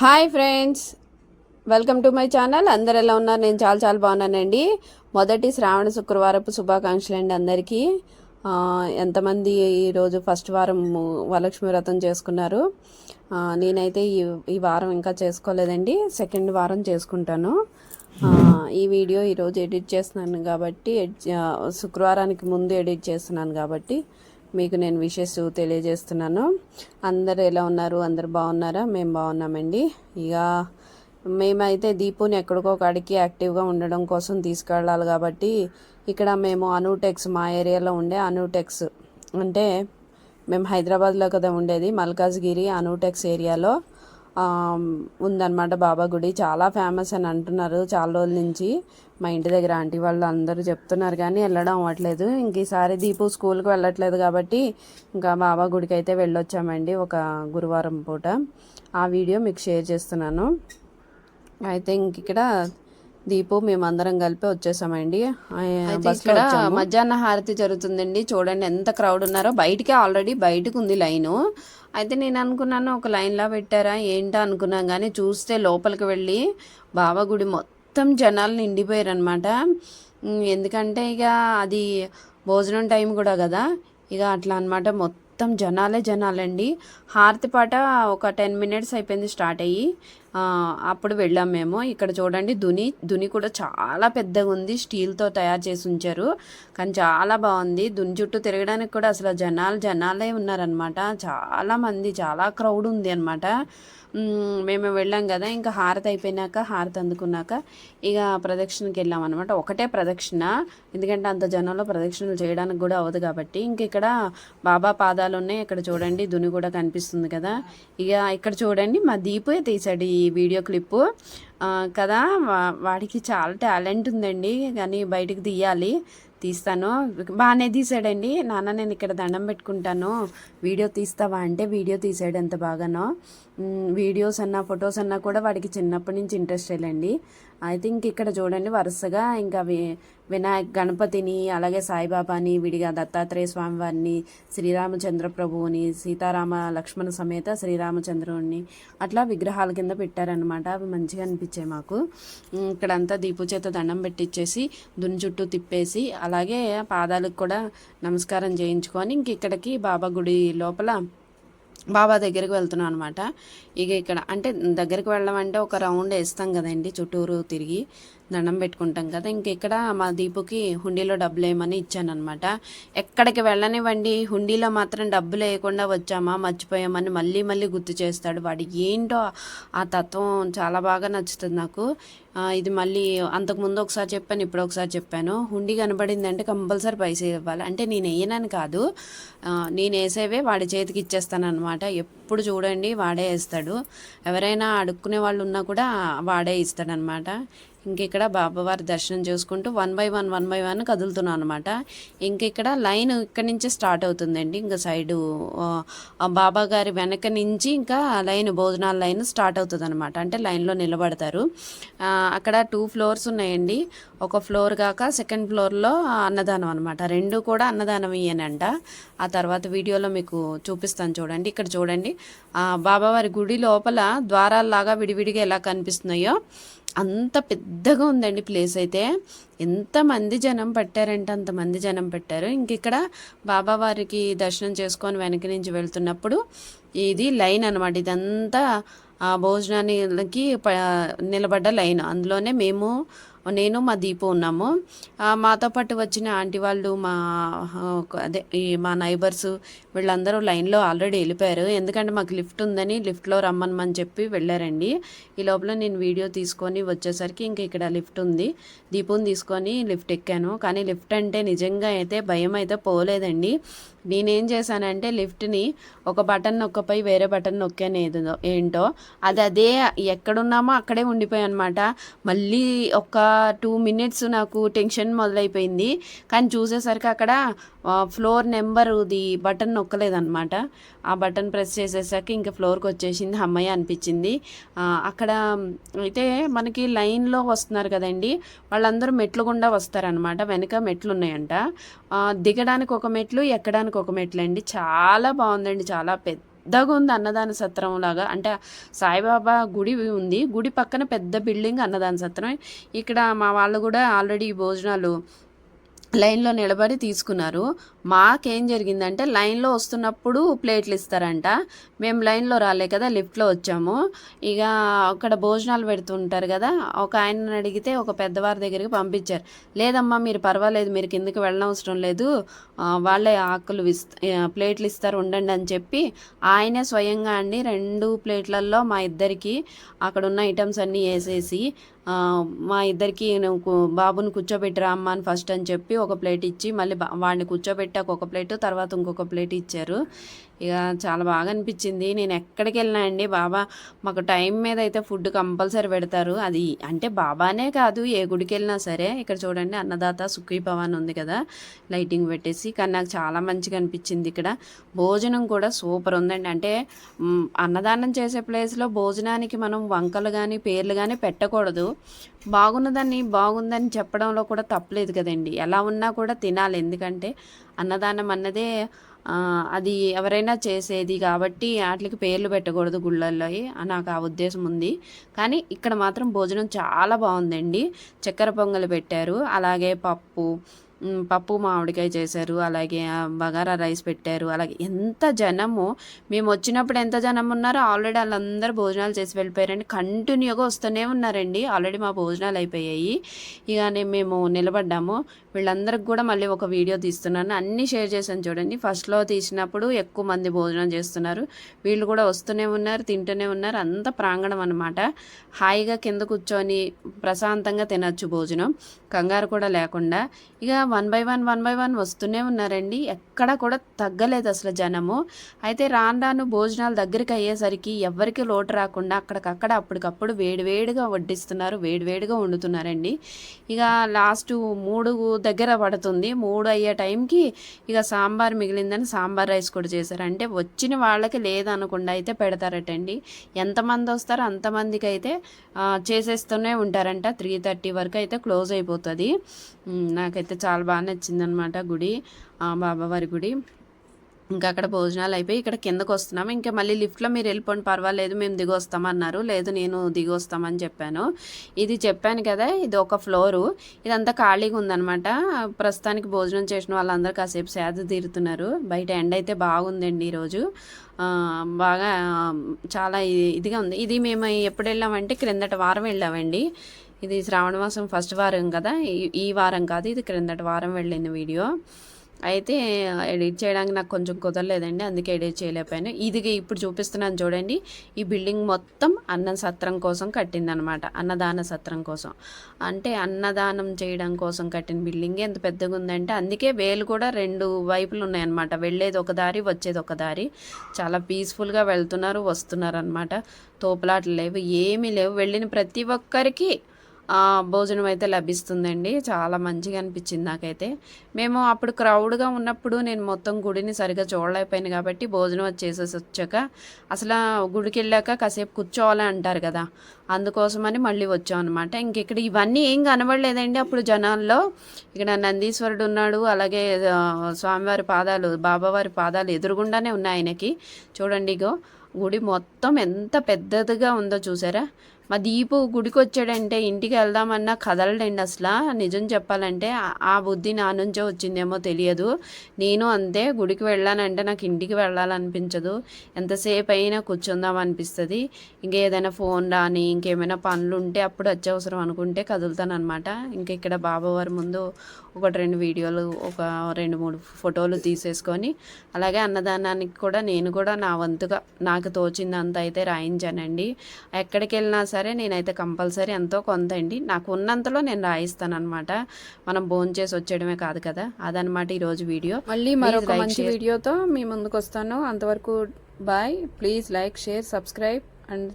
Hi friends welcome to my channel. అందరు ఎలా ఉన్నారు? నేను చాలా చాలా బాగున్నానండి. మొదటి శ్రావణ శుక్రవారపు శుభాకాంక్షలు అండి అందరికీ. ఎంతమంది ఈరోజు ఫస్ట్ వారం వరలక్ష్మి వ్రతం చేసుకున్నారు? నేనైతే ఈ ఈ వారం ఇంకా చేసుకోలేదండి. సెకండ్ వారం చేసుకుంటాను. ఈ వీడియో ఈరోజు ఎడిట్ చేస్తున్నాను కాబట్టి శుక్రవారానికి ముందు ఎడిట్ చేస్తున్నాను కాబట్టి మీకు నేను విషెస్ తెలియజేస్తున్నాను. అందరు ఎలా ఉన్నారు? అందరు బాగున్నారా? మేము బాగున్నామండి. ఇక మేమైతే దీపుని ఎక్కడికో కాడికి యాక్టివ్గా ఉండడం కోసం తీసుకెళ్ళాలి కాబట్టి ఇక్కడ మేము అనూటెక్స్ మా ఏరియాలో ఉండే అనూటెక్స్. అంటే మేము హైదరాబాద్లో కదా ఉండేది మల్కాజ్గిరి అనూటెక్స్ ఏరియాలో. ఉందన్నమాట బాబా గుడి. చాలా ఫేమస్ అని అంటున్నారు చాలా రోజుల నుంచి. మా ఇంటి దగ్గర ఆంటీ వాళ్ళు అందరూ చెప్తున్నారు కానీ వెళ్ళడం అవ్వట్లేదు. ఇంక ఈసారి దీపు స్కూల్కి వెళ్ళట్లేదు కాబట్టి ఇంకా బాబా గుడికి అయితే వెళ్ళొచ్చామండి ఒక గురువారం పూట. ఆ వీడియో మీకు షేర్ చేస్తున్నాను. అయితే ఇంక ఇక్కడ దీపు మేమందరం కలిపి వచ్చేసామండి. ఇక్కడ. మధ్యాహ్న హారతి జరుగుతుందండి. చూడండి ఎంత క్రౌడ్ ఉన్నారో. బయటికి ఆల్రెడీ బయటకు ఉంది లైను. అయితే నేను అనుకున్నాను ఒక లైన్లా పెట్టారా ఏంటా అనుకున్నాను కానీ చూస్తే లోపలికి వెళ్ళి బాబా గుడి మొత్తం జనాలు నిండిపోయారు అనమాట ఎందుకంటే ఇక అది భోజనం టైం కూడా కదా. ఇక అట్లా అన్నమాట మొత్తం మొత్తం జనాలే జనాలండి. హారతి పాట ఒక టెన్ మినిట్స్ అయిపోయింది స్టార్ట్ అయ్యి. అప్పుడు వెళ్ళాం మేము. ఇక్కడ చూడండి దుని దుని కూడా చాలా పెద్దగా ఉంది. స్టీల్తో తయారు చేసి ఉంచారు. కానీ చాలా బాగుంది. దుని చుట్టూ తిరగడానికి కూడా అసలు జనాలు జనాలే ఉన్నారనమాట చాలా మంది చాలా క్రౌడ్ ఉంది అనమాట మేము వెళ్ళాం కదా. ఇంకా హారతి అయిపోయినాక హారతి అందుకున్నాక ఇక ప్రదక్షిణకి వెళ్ళాం అనమాట ఒకటే ప్రదక్షిణ. ఎందుకంటే అంత జనంలో ప్రదక్షిణలు చేయడానికి కూడా అవ్వదు కాబట్టి. ఇంక ఇక్కడ బాబా పాదాలు ఉన్నాయి ఇక్కడ చూడండి దుని కూడా కనిపిస్తుంది కదా. ఇక ఇక్కడ చూడండి మా దీపే తీసాడు ఈ వీడియో క్లిప్పు కదా వాడికి చాలా టాలెంట్ ఉందండి కానీ బయటికి తీయాలి తీస్తాను. బాగానే తీసాడండి. నాన్న నేను ఇక్కడ దండం పెట్టుకుంటాను. వీడియో తీస్తావా అంటే వీడియో తీసాడు ఎంత బాగానో వీడియోస్ అన్నా ఫొటోస్ అన్నా కూడా వాడికి చిన్నప్పటి నుంచి ఇంట్రెస్ట్ లేండి ఐ థింక్ ఇక్కడ చూడండి వరుసగా ఇంకా వినాయక్ గణపతిని అలాగే సాయిబాబాని విడిగా దత్తాత్రేయ స్వామి వారిని శ్రీరామచంద్ర ప్రభువుని సీతారామ లక్ష్మణ సమేత శ్రీరామచంద్రుడిని అట్లా విగ్రహాల కింద పెట్టారనమాట అవి మంచిగా అనిపించాయి మాకు. ఇక్కడంతా దీపు చేత దండం పెట్టించేసి దుని చుట్టూ తిప్పేసి అలాగే పాదాలకు కూడా నమస్కారం చేయించుకొని ఇంక ఇక్కడికి బాబా గుడి లోపల బాబా దగ్గరికి వెళ్తున్నాం అనమాట ఇక ఇక్కడ అంటే దగ్గరికి వెళ్ళడం అంటే ఒక రౌండ్ వేస్తాం కదండి చుట్టూరు తిరిగి. దండం పెట్టుకుంటాం కదా. ఇంకెక్కడ మా దీపుకి హుండీలో డబ్బులు వేయమని ఇచ్చానమాట ఎక్కడికి వెళ్ళనివ్వండి హుండీలో మాత్రం డబ్బులు వేయకుండా వచ్చామా మర్చిపోయామని మళ్ళీ మళ్ళీ గుర్తు చేస్తాడు. వాడి ఏంటో ఆ తత్వం చాలా బాగా నచ్చుతుంది నాకు. ఇది మళ్ళీ అంతకుముందు ఒకసారి చెప్పాను ఇప్పుడు ఒకసారి చెప్పాను. హుండీ కనబడింది అంటే కంపల్సరీ పైసలు ఇవ్వాలి. అంటే నేను వేయనని కాదు. నేను వేసేవే వాడి చేతికి ఇచ్చేస్తాను అనమాట ఎప్పుడు చూడండి వాడే వేస్తాడు. ఎవరైనా అడుక్కునే వాళ్ళు ఉన్నా కూడా వాడే ఇస్తాడనమాట. ఇంక ఇక్కడ బాబావారి దర్శనం చేసుకుంటూ one by one one by one కదులుతున్నాం అనమాట. ఇంక ఇక్కడ లైన్ ఇక్కడి నుంచి స్టార్ట్ అవుతుందండి. ఇంకా సైడు బాబా గారి వెనక నుంచి ఇంకా లైన్ భోజనాల లైన్ స్టార్ట్ అవుతుంది అనమాట అంటే లైన్లో నిలబడతారు. అక్కడ టూ ఫ్లోర్స్ ఉన్నాయండి. ఒక ఫ్లోర్ కాక సెకండ్ ఫ్లోర్లో అన్నదానం అనమాట. రెండు కూడా అన్నదానం ఇయ్యనంట ఆ తర్వాత వీడియోలో మీకు చూపిస్తాను చూడండి. ఇక్కడ చూడండి. బాబావారి గుడి లోపల ద్వారాల్లాగా విడివిడిగా ఎలా కనిపిస్తున్నాయో అంత పెద్దగా ఉందండి ప్లేస్ అయితే. ఎంతమంది జనం పట్టారంటే అంతమంది జనం పెట్టారు. ఇంక ఇక్కడ బాబావారికి దర్శనం చేసుకొని వెనక నుంచి వెళ్తున్నప్పుడు ఇది లైన్ అనమాట ఇదంతా ఆ భోజనానికి ప- నిలబడ్డ లైన్. అందులోనే మేము నేను మా దీపు ఉన్నాము. మాతో పాటు వచ్చిన ఆంటీ వాళ్ళు మా అదే ఈ మా నైబర్స్ వీళ్ళందరూ లైన్లో ఆల్రెడీ వెళ్ళిపోయారు. ఎందుకంటే మాకు లిఫ్ట్ ఉందని లిఫ్ట్లో రమ్మనమని చెప్పి వెళ్ళారండి. ఈ లోపల నేను వీడియో తీసుకొని వచ్చేసరికి ఇంక ఇక్కడ లిఫ్ట్ ఉంది. దీపుని తీసుకొని లిఫ్ట్ ఎక్కాను. కానీ లిఫ్ట్ అంటే నిజంగా అయితే భయం అయితే పోలేదండి. నేనేం చేశానంటే లిఫ్ట్ని ఒక బటన్ నొక్కపై వేరే బటన్ నొక్కాను ఏదో ఏంటో. అది అదే ఎక్కడున్నామో అక్కడే ఉండిపోయాయి అనమాట మళ్ళీ ఒక టూ మినిట్స్ నాకు టెన్షన్ మొదలైపోయింది. కానీ చూసేసరికి అక్కడ ఫ్లోర్ నెంబర్ది బటన్ నొక్కలేదనమాట ఆ బటన్ ప్రెస్ చేసేసరికి ఇంకా ఫ్లోర్కి వచ్చేసింది. అమ్మాయి అనిపించింది. అక్కడ అయితే మనకి లైన్లో వస్తున్నారు కదండి. వాళ్ళందరూ మెట్లు గుండా వస్తారనమాట వెనక మెట్లు ఉన్నాయంట దిగడానికి ఒక మెట్లు ఎక్కడానికి ఒక మెట్లు అండి చాలా బాగుందండి. చాలా పెద్ద పెద్దగా ఉంది అన్నదాన సత్రం లాగా. అంటే సాయిబాబా గుడి ఉంది. గుడి పక్కన పెద్ద బిల్డింగ్ అన్నదాన సత్రం. ఇక్కడ మా వాళ్ళు కూడా ఆల్రెడీ భోజనాలు లైన్లో నిలబడి తీసుకున్నారు. మాకేం జరిగిందంటే లైన్లో వస్తున్నప్పుడు ప్లేట్లు ఇస్తారంట. మేము లైన్లో రాలే కదా లిఫ్ట్లో వచ్చాము. ఇక అక్కడ భోజనాలు పెడుతుంటారు కదా ఒక ఆయనని అడిగితే ఒక పెద్దవారి దగ్గరికి పంపించారు. లేదమ్మా మీరు పర్వాలేదు మీరు కిందకి వెళ్ళనవసరం లేదు. వాళ్ళే ఆకులు ప్లేట్లు ఇస్తారు ఉండండి అని చెప్పి ఆయనే స్వయంగా అండి రెండు ప్లేట్లలో మా ఇద్దరికి అక్కడ ఉన్న ఐటమ్స్ అన్నీ వేసేసి మా ఇద్దరికి నువ్వు బాబుని కూర్చోబెట్టిరా అమ్మ అని ఫస్ట్ అని చెప్పి ఒక ప్లేట్ ఇచ్చి మళ్ళీ బా- వాడిని కూర్చోబెట్టాక ఒక ప్లేట్ తర్వాత ఇంకొక ప్లేట్ ఇచ్చారు. ఇక చాలా బాగా అనిపించింది. నేను ఎక్కడికి వెళ్ళినా అండి బాబా మాకు టైం మీద అయితే ఫుడ్ కంపల్సరీ పెడతారు. అది అంటే బాబానే కాదు ఏ గుడికి వెళ్ళినా సరే. ఇక్కడ చూడండి అన్నదాత సుఖీ భవన్ ఉంది కదా లైటింగ్ పెట్టేసి. కానీ నాకు చాలా మంచిగా అనిపించింది ఇక్కడ. భోజనం కూడా సూపర్ ఉందండి. అంటే అన్నదానం చేసే ప్లేస్లో భోజనానికి మనం వంకలు కానీ పేర్లు కానీ పెట్టకూడదు. బాగున్నదాన్ని బాగుందని చెప్పడంలో కూడా తప్పలేదు కదండి. ఎలా ఉన్నా కూడా తినాలి. ఎందుకంటే అన్నదానం అన్నదే అది ఎవరైనా చేసేది కాబట్టి వాటికి పేర్లు పెట్టకూడదు గుళ్ళల్లో. నాకు ఆ ఉద్దేశం ఉంది. కానీ ఇక్కడ మాత్రం భోజనం చాలా బాగుందండి. చక్కెర పొంగలి పెట్టారు. అలాగే పప్పు పప్పు మామిడికాయ చేశారు అలాగే బగారా రైస్ పెట్టారు అలాగే ఎంత జనము మేము వచ్చినప్పుడు ఎంత జనం ఉన్నారో ఆల్రెడీ వాళ్ళందరూ భోజనాలు చేసి వెళ్ళిపోయారండి. కంటిన్యూగా వస్తూనే ఉన్నారండి. ఆల్రెడీ మా భోజనాలు అయిపోయాయి. ఇక మేము నిలబడ్డాము. వీళ్ళందరికి కూడా మళ్ళీ ఒక వీడియో తీస్తున్నాను. అన్నీ షేర్ చేశాను చూడండి. ఫస్ట్లో తీసినప్పుడు ఎక్కువ మంది భోజనం చేస్తున్నారు. వీళ్ళు కూడా వస్తూనే ఉన్నారు తింటూనే ఉన్నారు. అంత ప్రాంగణం అనమాట హాయిగా కింద కూర్చొని ప్రశాంతంగా తినచ్చు భోజనం. కంగారు కూడా లేకుండా. ఇక one by one one by one వస్తూనే ఉన్నారండి. ఎక్కడ కూడా తగ్గలేదు అసలు జనము. అయితే రాను రాను భోజనాలు దగ్గరికి అయ్యేసరికి ఎవరికి లోటు రాకుండా అక్కడికక్కడ అప్పటికప్పుడు వేడివేడిగా వడ్డిస్తున్నారు వేడివేడిగా వండుతున్నారండి. ఇక లాస్ట్ మూడు దగ్గర పడుతుంది. మూడు అయ్యే టైంకి ఇక సాంబార్ మిగిలిందని సాంబార్ రైస్ కూడా చేశారు. అంటే వచ్చిన వాళ్ళకి లేదనకుండా అయితే పెడతారటండి. ఎంతమంది వస్తారో అంతమందికి అయితే చేసేస్తూనే ఉంటారంట. త్రీ థర్టీ వరకు అయితే క్లోజ్ అయిపోతుంది. నాకైతే చాలా చాలా బాగా నచ్చిందనమాట గుడి బాబావారి గుడి. ఇంకా అక్కడ భోజనాలు అయిపోయి ఇక్కడ కిందకు వస్తున్నాం. ఇంకా మళ్ళీ లిఫ్ట్లో మీరు వెళ్ళిపోండి పర్వాలేదు మేము దిగి వస్తామన్నారు. లేదు నేను దిగి వస్తామని చెప్పాను. ఇది చెప్పాను కదా ఇది ఒక ఫ్లోరు. ఇదంతా ఖాళీగా ఉందనమాట ప్రస్తుతానికి భోజనం చేసిన వాళ్ళందరూ కాసేపు సేద తీరుతున్నారు. బయట ఎండ అయితే బాగుందండి ఈరోజు. బాగా చాలా ఇదిగా ఉంది. ఇది మేము ఎప్పుడు వెళ్ళామంటే క్రిందటి వారం వెళ్ళామండి. ఇది శ్రావణ మాసం ఫస్ట్ వారం కదా? ఈ- ఈ వారం కాదు ఇది క్రిందటి వారం వెళ్ళింది వీడియో. అయితే ఎడిట్ చేయడానికి నాకు కొంచెం కుదరలేదండి అందుకే ఎడిట్ చేయలేకపోయాను. ఇది ఇప్పుడు చూపిస్తున్నాను చూడండి ఈ బిల్డింగ్ మొత్తం అన్న సత్రం కోసం కట్టిందనమాట అన్నదాన సత్రం కోసం. అంటే అన్నదానం చేయడం కోసం కట్టిన బిల్డింగ్ ఎంత పెద్దగా ఉందంటే అందుకే వేలు కూడా రెండు వైపులు ఉన్నాయన్నమాట. వెళ్ళేది ఒక దారి వచ్చేది ఒక దారి. చాలా పీస్ఫుల్గా వెళ్తున్నారు వస్తున్నారు అనమాట తోపులాటలు లేవు ఏమీ లేవు. వెళ్ళిన ప్రతి ఒక్కరికి భోజనం అయితే లభిస్తుందండి. చాలా మంచిగా అనిపించింది నాకైతే. మేము అప్పుడు క్రౌడ్గా ఉన్నప్పుడు నేను మొత్తం గుడిని సరిగా చూడలేకపోయాను కాబట్టి భోజనం వచ్చేసేసి వచ్చాక అసలు గుడికి వెళ్ళాక కాసేపు కూర్చోవాలి అంటారు కదా అందుకోసమని మళ్ళీ వచ్చాం అనమాట ఇంక ఇక్కడ ఇవన్నీ ఏం కనబడలేదండి అప్పుడు జనాల్లో. ఇక్కడ నందీశ్వరుడు ఉన్నాడు అలాగే స్వామివారి పాదాలు బాబావారి పాదాలు ఎదురుగుండానే ఉన్నాయి ఆయనకి. చూడండి ఇగో గుడి మొత్తం ఎంత పెద్దదిగా ఉందో చూసారా? మా దీపు గుడికి వచ్చాడంటే ఇంటికి వెళ్దామన్నా కదలడండి అసలు. నిజం చెప్పాలంటే ఆ- బుద్ధి నా నుంచే వచ్చిందేమో తెలియదు. నేను అంతే గుడికి వెళ్ళానంటే నాకు ఇంటికి వెళ్ళాలనిపించదు. ఎంతసేపు అయినా కూర్చుందాం అనిపిస్తుంది. ఇంకా ఏదైనా ఫోన్ రాని ఇంకేమైనా పనులు ఉంటే అప్పుడు అత్యవసరం అనుకుంటే కదులుతాను అనమాట ఇంకా ఇక్కడ బాబావారి ముందు ఒకటి రెండు వీడియోలు ఒక రెండు మూడు ఫోటోలు తీసేసుకొని అలాగే అన్నదానానికి కూడా నేను కూడా నా వంతుగా నాకు తోచిందంత అయితే రాయించానండి. ఎక్కడికి వెళ్ళినా సరే నేనైతే కంపల్సరీ ఎంతో కొంత అండి. నాకు ఉన్నంతలో నేను రాయిస్తాను అనమాట మనం భోజనం చేసి వచ్చేయడమే కాదు కదా. అదనమాట ఈరోజు వీడియో. మళ్ళీ మరొక మంచి. వీడియోతో మీ ముందుకు వస్తాను అంతవరకు bye. Please like share subscribe and